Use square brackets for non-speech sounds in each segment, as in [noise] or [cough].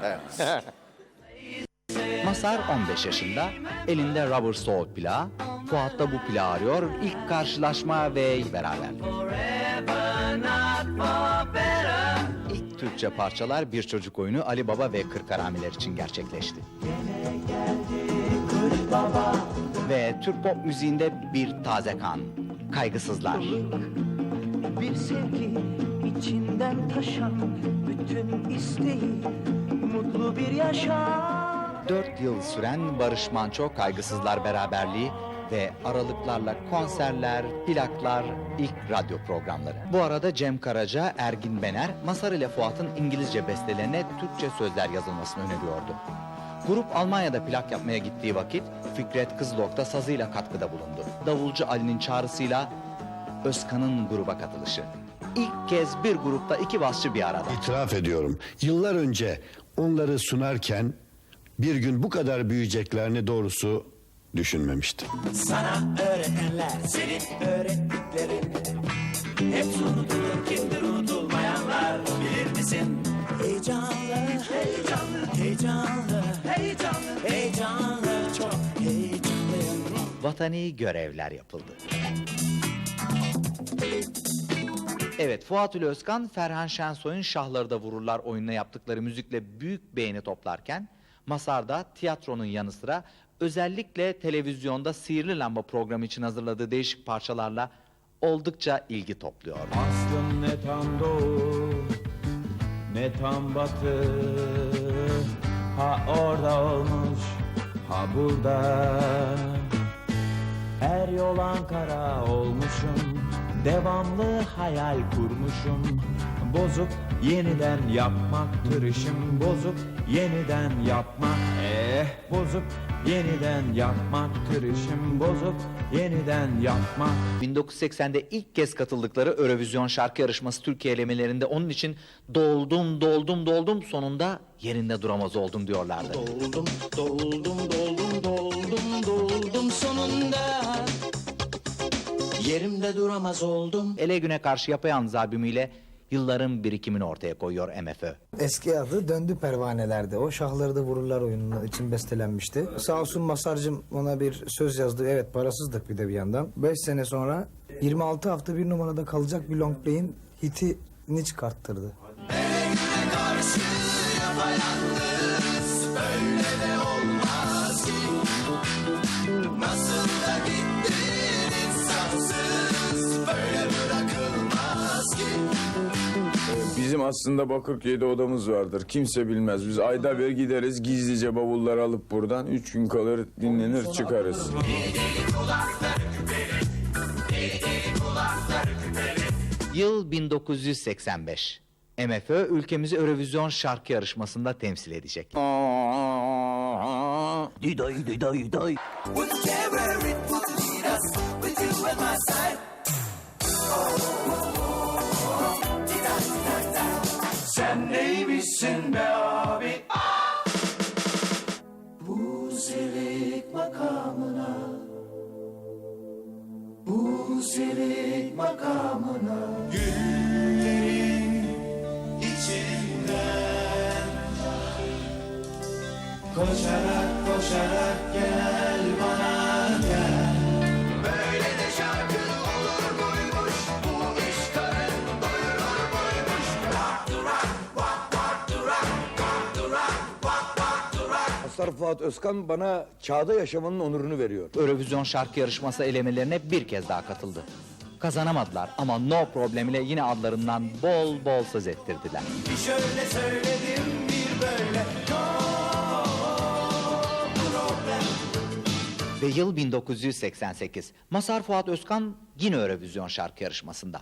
[laughs] Masar 15 yaşında, elinde rubber soul plağı, Fuat da bu plağı arıyor, ilk karşılaşma ve beraberlik. İlk Türkçe parçalar Bir Çocuk Oyunu Ali Baba ve Kırk Haramiler için gerçekleşti. Ve Türk pop müziğinde bir taze kan, kaygısızlar. Bir sevgi içinden taşan bütün isteği mutlu bir yaşam. 4 yıl süren Barış Manço Kaygısızlar Beraberliği ve aralıklarla konserler, plaklar, ilk radyo programları. Bu arada Cem Karaca, Ergin Bener, Masar ile Fuat'ın İngilizce bestelerine Türkçe sözler yazılmasını öneriyordu. Grup Almanya'da plak yapmaya gittiği vakit Fikret Kızılok da sazıyla katkıda bulundu. Davulcu Ali'nin çağrısıyla Özkan'ın gruba katılışı. İlk kez bir grupta iki basçı bir arada. İtiraf ediyorum. Yıllar önce onları sunarken bir gün bu kadar büyüyeceklerini doğrusu düşünmemiştim. Sana öğretenler senin öğrettiklerin Hepsi unutulur kimdir unutulmayanlar bilir misin? Heyecanlı, heyecanlı, heyecanlı, heyecanlı, heyecanlı, çok heyecanlıyım. vatani görevler yapıldı. Evet, Fuat Ül Özkan, Ferhan Şensoy'un Şahları da Vururlar oyununa yaptıkları müzikle büyük beğeni toplarken, Masar'da tiyatronun yanı sıra özellikle televizyonda Sihirli Lamba programı için hazırladığı değişik parçalarla oldukça ilgi topluyor. Aslım ne tam doğu ne tam batı. Ha orada olmuş ha burada. Her yol Ankara olmuşum Devamlı hayal kurmuşum Bozup yeniden yapmaktır işim Bozup yeniden yapmak Eh bozup yeniden yapmaktır işim Bozup yeniden yapmak 1980'de ilk kez katıldıkları Eurovision şarkı yarışması Türkiye elemelerinde onun için doldum doldum doldum sonunda yerinde duramaz oldum diyorlardı. Doldum, doldum, doldum, doldum, doldum sonunda. Yerimde duramaz oldum. Ele Güne Karşı Yapayalnız albümüyle yılların birikimini ortaya koyuyor MFÖ. Eski adı Döndü Pervanelerde. O Şahları da Vururlar oyunu için bestelenmişti. Sağ olsun Masarcım ona bir söz yazdı. Evet parasızdık bir de bir yandan. 5 sene sonra 26 hafta bir numarada kalacak bir long play'in hitini çıkarttırdı. Bizim aslında Bakırköy'de odamız vardır. Kimse bilmez. Biz ayda bir gideriz gizlice bavulları alıp buradan. Üç gün kalır dinlenir çıkarız. Yıl 1985. MFÖ ülkemizi Eurovision şarkı yarışmasında temsil edecek. Diday diday day Whatever it would neymişsin be abi. Bu selik makamına. Bu selik makamına. Güllerin içinden koşarak Masar Fuat Özkan bana çağda yaşamanın onurunu veriyor. Eurovision şarkı yarışması elemelerine bir kez daha katıldı. Kazanamadılar ama no problem ile yine adlarından bol bol söz ettirdiler. Bir şöyle söyledim bir böyle No problem Ve yıl 1988. Masar Fuat Özkan yine Eurovision şarkı yarışmasında.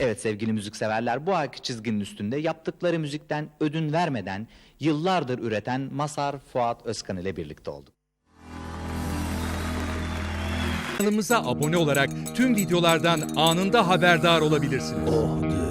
Evet sevgili müzikseverler bu ayki çizginin üstünde yaptıkları müzikten ödün vermeden yıllardır üreten Masar Fuat Özkan ile birlikte olduk. Kanalımıza abone olarak tüm videolardan anında haberdar olabilirsiniz. Oh